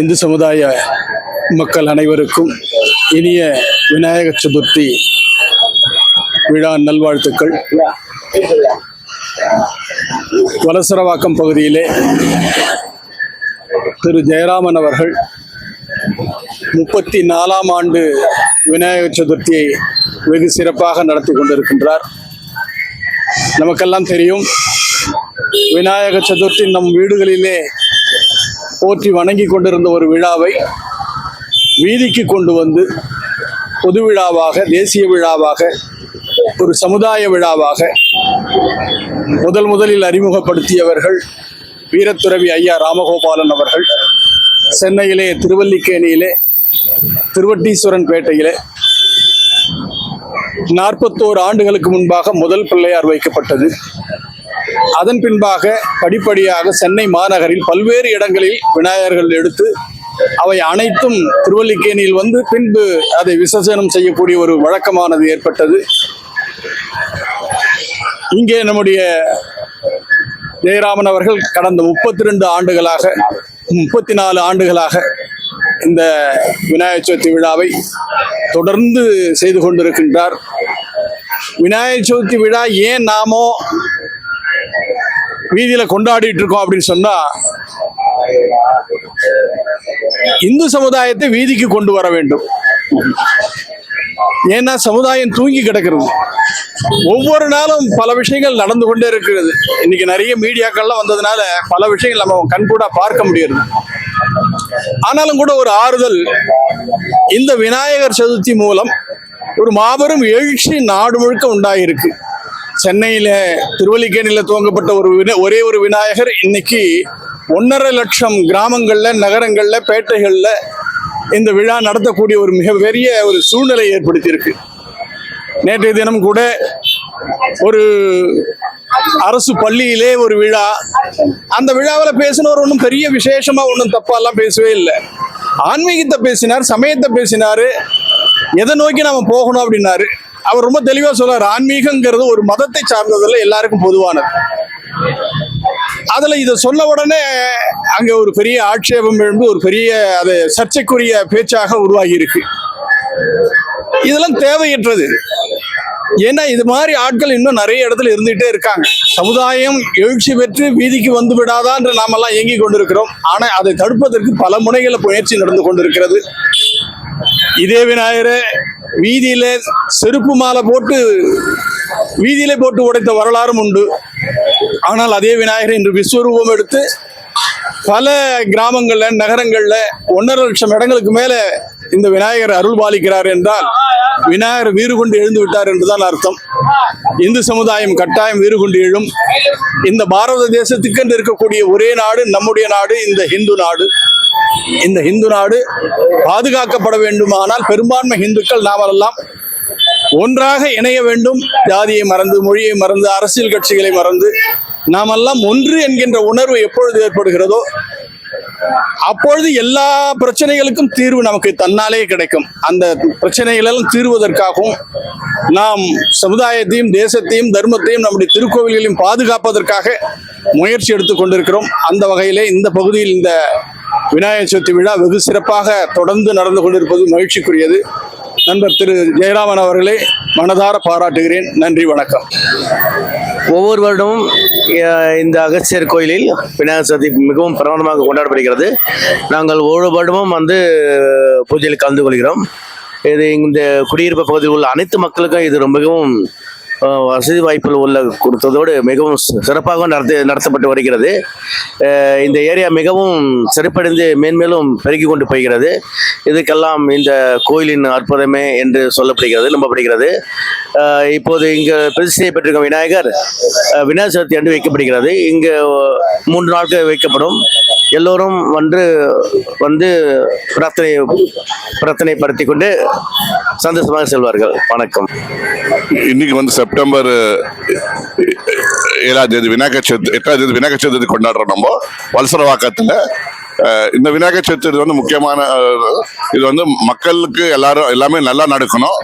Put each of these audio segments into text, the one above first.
இந்து சமுதாய மக்கள் அனைவருக்கும் இனிய விநாயகர் சதுர்த்தி விழா நல்வாழ்த்துக்கள். வலசரவாக்கம் பகுதியிலே திரு ஜெயராமன் அவர்கள் முப்பத்தி நாலாம் ஆண்டு விநாயகர் சதுர்த்தியை வெகு சிறப்பாக நடத்தி கொண்டிருக்கின்றார். நமக்கெல்லாம் தெரியும் விநாயக சதுர்த்தி நம் வீடுகளிலே போற்றி வணங்கி கொண்டிருந்த ஒரு விழாவை வீதிக்கு கொண்டு வந்து பொது விழாவாக தேசிய விழாவாக ஒரு சமுதாய விழாவாக முதல் முதலில் அறிமுகப்படுத்தியவர்கள் வீரத்துறவி ஐயா ராமகோபாலன் அவர்கள் சென்னையிலே திருவல்லிக்கேணியிலே திருவட்டீஸ்வரன் பேட்டையிலே நாற்பத்தோரு ஆண்டுகளுக்கு முன்பாக முதல் பிள்ளையார் வைக்கப்பட்டது. அதன் பின்பாக படிப்படியாக சென்னை மாநகரில் பல்வேறு இடங்களில் விநாயகர்கள் எடுத்து அவை அனைத்தும் திருவல்லிக்கேணியில் வந்து பின்பு அதை விசர்ஜனம் செய்யக்கூடிய ஒரு வழக்கமானது ஏற்பட்டது. இங்கே நம்முடைய ஜெயராமன் அவர்கள் கடந்த முப்பத்தி ரெண்டு ஆண்டுகளாக முப்பத்தி நாலு ஆண்டுகளாக இந்த விநாயகர் சதுர்த்தி விழாவை தொடர்ந்து செய்து கொண்டிருக்கின்றார். விநாயகர் சதுர்த்தி விழா ஏன் நாமோ வீதியில கொண்டாடிட்டு இருக்கோம் அப்படின்னு சொன்னா இந்து சமுதாயத்தை வீதிக்கு கொண்டு வர வேண்டும். ஏன்னா சமுதாயம் தூங்கி கிடக்கிறது. ஒவ்வொரு நாளும் பல விஷயங்கள் நடந்து கொண்டே இருக்கிறது. இன்னைக்கு நிறைய மீடியாக்கள்லாம் வந்ததுனால பல விஷயங்கள் நம்ம கண்கூடா பார்க்க முடியுது. ஆனாலும் கூட ஒரு ஆறுதல் இந்த விநாயகர் சதுர்த்தி மூலம் ஒரு மாபெரும் எழுச்சி நாடு முழுக்க உண்டாயிருக்கு. சென்னையில திருவல்லிக்கேணியில துவங்கப்பட்ட ஒரு ஒரே ஒரு விநாயகர் இன்னைக்கு ஒன்றரை லட்சம் கிராமங்கள்ல நகரங்கள்ல பேட்டைகள்ல இந்த விழா நடத்தக்கூடிய ஒரு மிகப்பெரிய ஒரு சூழ்நிலை ஏற்படுத்தியிருக்கு. நேற்றைய தினம் கூட ஒரு அரசு பள்ளியிலே ஒரு விழா. அந்த விழாவில் பேசினவர் ஒன்றும் பெரிய விசேஷமாக ஒன்றும் தப்பாலாம் பேசவே இல்லை. ஆன்மீகத்தை பேசினார் சமயத்தை பேசினார். எதை நோக்கி நாம் போகணும் அப்படின்னாரு. அவர் ரொம்ப தெளிவா சொல்றாரு ஆன்மீகங்கிறது ஒரு மதத்தை சார்ந்ததில்ல எல்லாருக்கும் பொதுவானது. அதுல இதை சொன்ன உடனே அங்க ஒரு பெரிய ஆட்சேபம் எழுந்து ஒரு பெரிய அது சர்ச்சைக்குரிய பேச்சாக உருவாகி இருக்கு இதெல்லாம் தேவையற்றது. ஏன்னா இது மாதிரி ஆட்கள் இன்னும் நிறைய இடத்துல இருந்துகிட்டே இருக்காங்க. சமுதாயம் எழுச்சி பெற்று வீதிக்கு வந்து விடாதா என்று நாமெல்லாம் இயங்கிக் கொண்டிருக்கிறோம். ஆனால் அதை தடுப்பதற்கு பல முனைகளில் முயற்சி நடந்து கொண்டிருக்கிறது. இதே விநாயகரை வீதியில செருப்பு மாலை போட்டு வீதியிலே போட்டு உடைத்த வரலாறும் உண்டு. ஆனால் அதே விநாயகர் இன்று விஸ்வரூபம் எடுத்து பல கிராமங்கள்ல நகரங்கள்ல ஒன்றரை லட்சம் இடங்களுக்கு மேல இந்த விநாயகர் அருள் பாலிக்கிறார் என்றால் விநாயகர் வீறு கொண்டு எழுந்து விட்டார் என்றுதான் அர்த்தம். இந்து சமுதாயம் கட்டாயம் வீறு கொண்டு எழும். இந்த பாரத தேசத்துக்கென்று இருக்கக்கூடிய ஒரே நாடு நம்முடைய நாடு இந்த இந்து நாடு. இந்த இந்து நாடு பாதுகாக்கப்பட வேண்டுமானால் பெரும்பான்மை இந்துக்கள் நாமெல்லாம் ஒன்றாக இணைய வேண்டும். ஜாதியை மறந்து மொழியை மறந்து அரசியல் கட்சிகளை மறந்து நாமெல்லாம் ஒன்று என்கின்ற உணர்வு எப்பொழுது ஏற்படுகிறதோ அப்பொழுது எல்லா பிரச்சனைகளுக்கும் தீர்வு நமக்கு தன்னாலே கிடைக்கும். அந்த பிரச்சனைகளெல்லாம் தீர்வதற்காகவும் நாம் சமுதாயத்தையும் தேசத்தையும் தர்மத்தையும் நம்முடைய திருக்கோவில்களையும் பாதுகாப்பதற்காக முயற்சி எடுத்துக் கொண்டிருக்கிறோம். அந்த வகையிலே இந்த பகுதியில் இந்த விநாயகர் சதுர்த்தி விழா வெகு சிறப்பாக தொடர்ந்து நடந்து கொண்டிருப்பது மகிழ்ச்சிக்குரியது. நண்பர் திரு ஜெயராமன் அவர்களை மனதார பாராட்டுகிறேன். நன்றி வணக்கம். ஒவ்வொரு வருடமும் இந்த அகஸ்தியர் கோயிலில் விநாயகர் சதுர்த்தி மிகவும் பிரமாண்டமாக கொண்டாடப்படுகிறது. நாங்கள் ஒவ்வொரு வருடமும் வந்து பூஜையில் கலந்து கொள்கிறோம். இது இந்த குடியிருப்பு பகுதியில் உள்ள அனைத்து மக்களுக்கும் இது ரொம்பவும் வசதி வாய்ப்புகள் உள்ள கொடுத்ததோடு மிகவும் சிறப்பாக நடத்தி நடத்தப்பட்டு வருகிறது. இந்த ஏரியா மிகவும் சிறப்படைந்து மேன்மேலும் பெருகி கொண்டு போகிறது இதுக்கெல்லாம் இந்த கோயிலின் அற்புதமே என்று சொல்லப்படுகிறது நம்பப்படுகிறது. இப்போது இங்கு பிரதிஷ்டை செய்யப்பட்டிருக்கும் விநாயகர் விநாயகர் சதுர்த்தி அன்று வைக்கப்படுகிறது. இங்கு மூன்று நாட்கள் வைக்கப்படும். எல்லோரும் வந்து வந்து பிரார்த்தனை பிரார்த்தனைப்படுத்தி கொண்டு சந்தோஷமாக செல்வார்கள். வணக்கம். இன்னைக்கு வந்து செப்டம்பர் ஏழாம் தேதி விநாயகர் சதுர்த்தி எட்டாம் தேதி விநாயகர் சதுர்த்தி கொண்டாடுறோம் நம்ம வல்சரவாக்கத்தில். இந்த விநாயகர் சதுர்த்தி வந்து முக்கியமான இது வந்து மக்களுக்கு எல்லாரும் எல்லாமே நல்லா நடக்கணும்.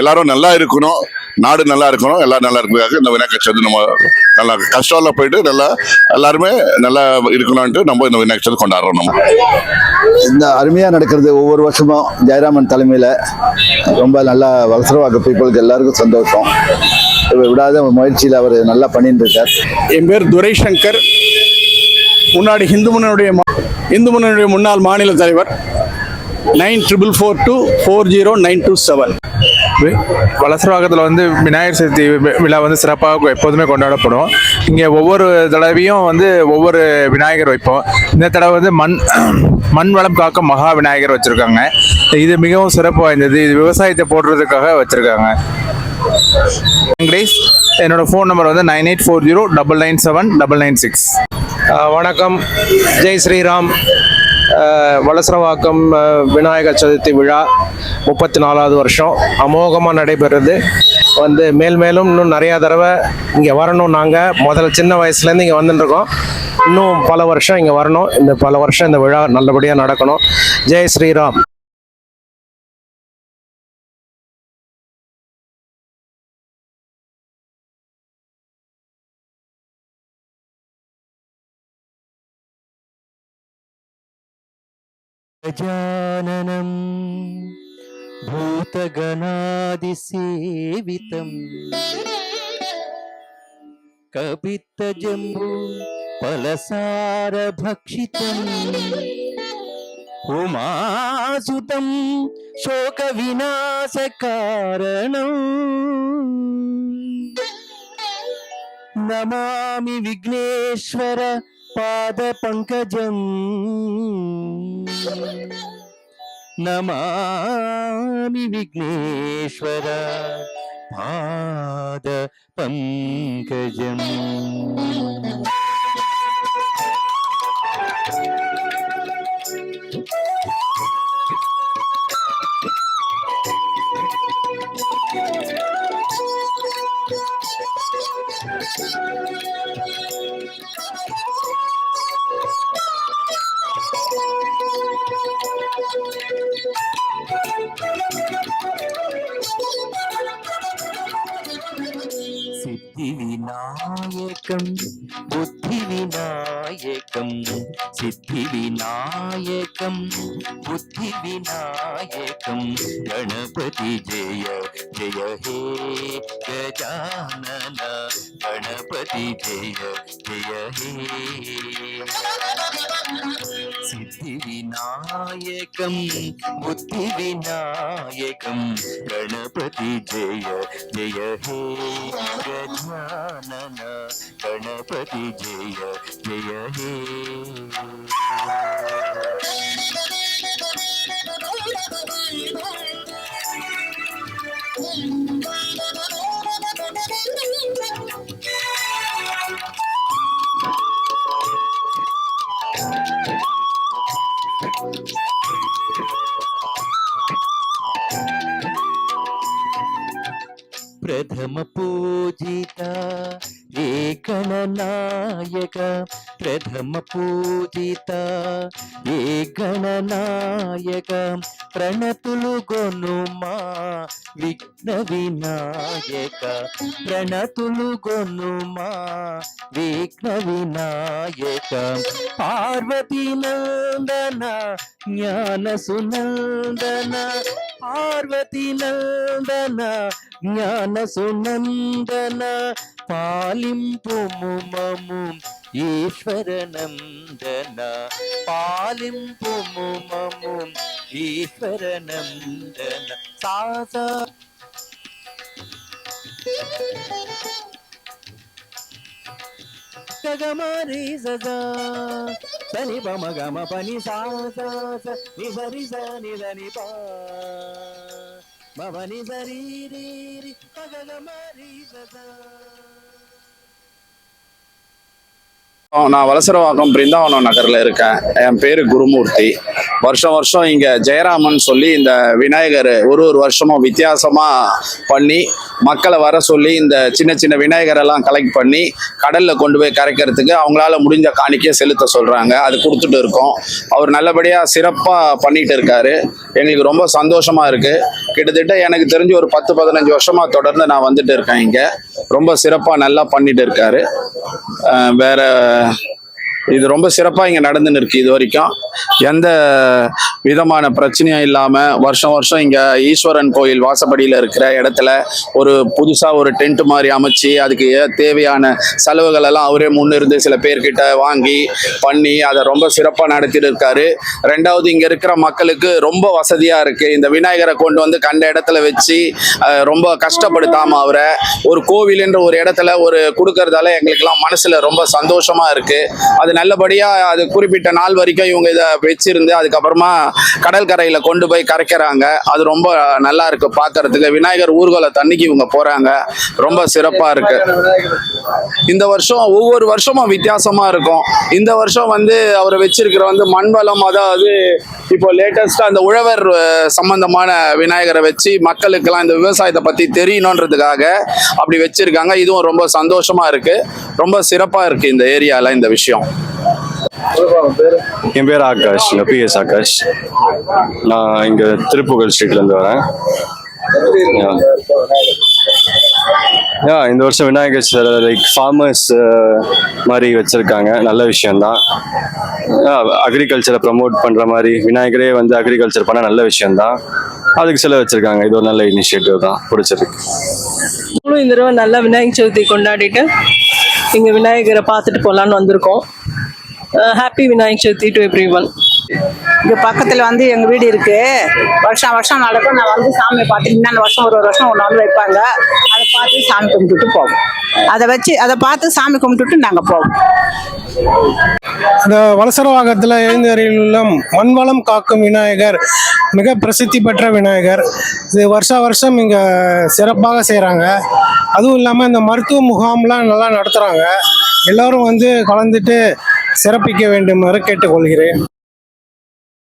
எல்லாரும் நல்லா இருக்கணும். நாடு நல்லா இருக்கணும் எல்லாம் நல்லா இருக்கிறதுக்காக இந்த விநாயகர் சதுர்த்தி நம்ம நல்லா கஷ்டம்ல போயிட்டு நல்லா எல்லாருமே நல்லா இருக்கணும்ட்டு நம்ம இந்த விநாயகர் சதுர்த்தி கொண்டாடுறோம் நம்ம. இந்த அருமையாக நடக்கிறது ஒவ்வொரு வருஷமும் ஜெயராமன் தலைமையில் ரொம்ப நல்லா வளசரவாக்க பீப்புளுக்கு எல்லாருக்கும் சந்தோஷம். விடாத முயற்சியில் அவர் நல்லா பண்ணிட்டு இருக்கார் என் பேர் துரை சங்கர் முன்னாடி இந்து முன்னணியுடைய மா- இந்து முன்னணியுடைய முன்னாள் மாநில தலைவர். Nine triple four two four zero nine two seven. வளசரவாகத்தில் வந்து விநாயகர் சதுர்த்தி விழா வந்து சிறப்பாக எப்போதுமே கொண்டாடப்படும். இங்கே ஒவ்வொரு தடவையும் வந்து ஒவ்வொரு விநாயகர் வைப்போம். இந்த தடவை வந்து மண் மண் வளம் காக்க மகா விநாயகர் வச்சுருக்காங்க. இது மிகவும் சிறப்பு வாய்ந்தது. இது விவசாயத்தை போடுறதுக்காக வச்சுருக்காங்க. வெங்கடேஷ் என்னோட ஃபோன் நம்பர் வந்து nine eight four zero double nine seven double nine six வணக்கம். ஜெய் ஸ்ரீராம். வலசரவாக்கம் விநாயகர் சதுர்த்தி விழா முப்பத்தி நாலாவது வருஷம். அமோகமாக நடைபெறுது. வந்து மேல் மேலும் இன்னும் நிறையா தடவை இங்கே வரணும் நாங்கள் முதல்ல சின்ன வயசுலேருந்து இங்கே வந்துட்டுருக்கோம் இன்னும் பல வருஷம் இங்கே வரணும். இந்த பல வருஷம் இந்த விழா நல்லபடியாக நடக்கணும். ஜெய் ஸ்ரீராம். गजाननं भूतगणादिसेवितं कपित्तजम्बू फलसारभक्षितम्। उमासुतं शोकविनाशकारणम्। नमामि विघ्नेश्वर പാദപങ്കജം നമാമി വിഘ്നേശ്വര പാദ പങ്കജം బుద్ధి వినాయకం బుద్ధి వినాయకం గణపతి జయ జయ హే గజానన గణపతి జయ జయ హే. సిద్ధి వినాయకం బుద్ధి వినాయకం గణపతి జయ జయ హే గజానన గణపతి జయ జయ హే. ప్రథమ పూజిత ఏకణనాయక ప్రథమ పూజిత ఏకణనాయక ప్రణతులు గొనుమా విఘ్న వినాయక ప్రణతులు గొనుమా విఘ్న వినాయక. పార్వతి నందన జ్ఞాన సునందన பார்வதி நந்தன ஞான சுநந்தன பாலிம்புமுமமும் ஈஸ்வரநந்தன. பாலிம்புமுமமும் ஈஸ்வரநந்தன. சாசா. ககமாரி சதா. సని బమ గమ పని సాసరి ని సని దని పా. మమని సరి రి పగల మరి సదా நான் வலசரவாக்கம் பிருந்தாவனம் நகரில் இருக்கேன். என் பேர் குருமூர்த்தி. வருஷம் வருஷம் இங்கே ஜெயராமன் சொல்லி இந்த விநாயகர் ஒரு ஒரு வருஷமும் வித்தியாசமாக பண்ணி மக்களை வர சொல்லி இந்த சின்ன சின்ன விநாயகரெல்லாம் கலெக்ட் பண்ணி கடலில் கொண்டு போய் கரைக்கிறதுக்கு அவங்களால முடிஞ்ச காணிக்கையை செலுத்த சொல்கிறாங்க அது கொடுத்துட்டு இருக்கோம். அவர் நல்லபடியாக சிறப்பாக பண்ணிட்டு இருக்காரு. எங்களுக்கு ரொம்ப சந்தோஷமாக இருக்குது கிட்டத்தட்ட எனக்கு தெரிஞ்சு ஒரு பத்து பதினஞ்சு வருஷமாக தொடர்ந்து நான் வந்துட்டு இருக்கேன் இங்கே. ரொம்ப சிறப்பாக நல்லா பண்ணிட்டு இருக்காரு. வேறு வேற இது ரொம்ப சிறப்பாக இங்கே நடந்துன்னு இருக்கு இது வரைக்கும். எந்த விதமான பிரச்சனையும் இல்லாமல் வருஷம் வருஷம் இங்கே ஈஸ்வரன் கோயில் வாசப்படியில் இருக்கிற இடத்துல ஒரு புதுசாக ஒரு டென்ட் மாதிரி அமைச்சு அதுக்கு ஏ- தேவையான செலவுகள் எல்லாம் அவரே முன்னிருந்து சில பேர்கிட்ட வாங்கி பண்ணி அதை ரொம்ப சிறப்பாக நடத்திட்டு இருக்காரு. ரெண்டாவது இங்கே இருக்கிற மக்களுக்கு ரொம்ப வசதியாக இருக்குது இந்த விநாயகரை கொண்டு வந்து கண்ட இடத்துல வச்சு ரொம்ப கஷ்டப்படுத்தாமல் அவரை ஒரு கோவில்ன்ற ஒரு இடத்துல ஒரு கொடுக்கறதால எங்களுக்கெல்லாம் மனசில் ரொம்ப சந்தோஷமாக இருக்குது அது நல்லபடியாக அது குறிப்பிட்ட நாள் வரைக்கும் இவங்க இதை வச்சிருந்து அதுக்கப்புறமா கடற்கரையில் கொண்டு போய் கரைக்கிறாங்க. அது ரொம்ப நல்லா இருக்கு பார்க்கறதுக்கு விநாயகர் ஊர்வல தண்ணிக்கு இவங்க போறாங்க. ரொம்ப சிறப்பா இருக்கு. இந்த வருஷம் ஒவ்வொரு வருஷமும் வித்தியாசமா இருக்கும். இந்த வருஷம் வந்து அவர் வச்சிருக்கிற வந்து மண்வளம் அதாவது இப்போ லேட்டஸ்டா அந்த உழவர் சம்பந்தமான விநாயகரை வச்சு மக்களுக்கெல்லாம் இந்த விவசாயத்தை பத்தி தெரியணுன்றதுக்காக அப்படி வச்சிருக்காங்க. இதுவும் ரொம்ப சந்தோஷமா இருக்கு. ரொம்ப சிறப்பா இருக்கு இந்த ஏரியால இந்த விஷயம். என் பேர் ஆகாஷ் பிஎஸ் ஆகாஷ். நான் இங்கே திருப்புகழ் ஸ்ட்ரீட்லேருந்து வரேன். யா இந்த வருஷம் விநாயகர் சார் லைக் ஃபார்மர்ஸ் மாதிரி வச்சுருக்காங்க. நல்ல விஷயந்தான் அக்ரிகல்ச்சரை ப்ரமோட் பண்ணுற மாதிரி விநாயகரே வந்து அக்ரிகல்ச்சர் பண்ண நல்ல விஷயந்தான் அதுக்கு சில வச்சுருக்காங்க. இது ஒரு நல்ல இனிஷியேட்டிவ் தான். பிடிச்சிருக்கு இந்த தடவை நல்லா விநாயகர் சதுர்த்தி கொண்டாடிட்டு இங்கே விநாயகரை பார்த்துட்டு போகலான்னு வந்திருக்கோம். Happy Vinayagar Chathurthi to everyone இங்க பக்கத்துல வந்து எங்க வீடு இருக்கு. வருஷம் வருஷம் நடக்கும். நான் வந்து சாமியை பார்த்துட்டு இன்னொரு வருஷம் ஒரு ஒரு வருஷம் ஒன்று வந்து வைப்பாங்க. அதை பார்த்து சாமி கும்பிட்டுட்டு போவோம். அதை வச்சு அதை பார்த்து சாமி கும்பிட்டுட்டு நாங்க போவோம். இந்த வலசரவாகத்தில் எழுந்தருளில் மண்வளம் காக்கும் விநாயகர் மிக பிரசித்தி பெற்ற விநாயகர். இது வருஷா வருஷம் இங்கே சிறப்பாக செய்கிறாங்க அதுவும் இல்லாமல் இந்த மருத்துவ முகாம்லாம் நல்லா நடத்துகிறாங்க எல்லோரும் வந்து கலந்துட்டு சிறப்பிக்க வேண்டுமாறு கேட்டுக்கொள்கிறேன்.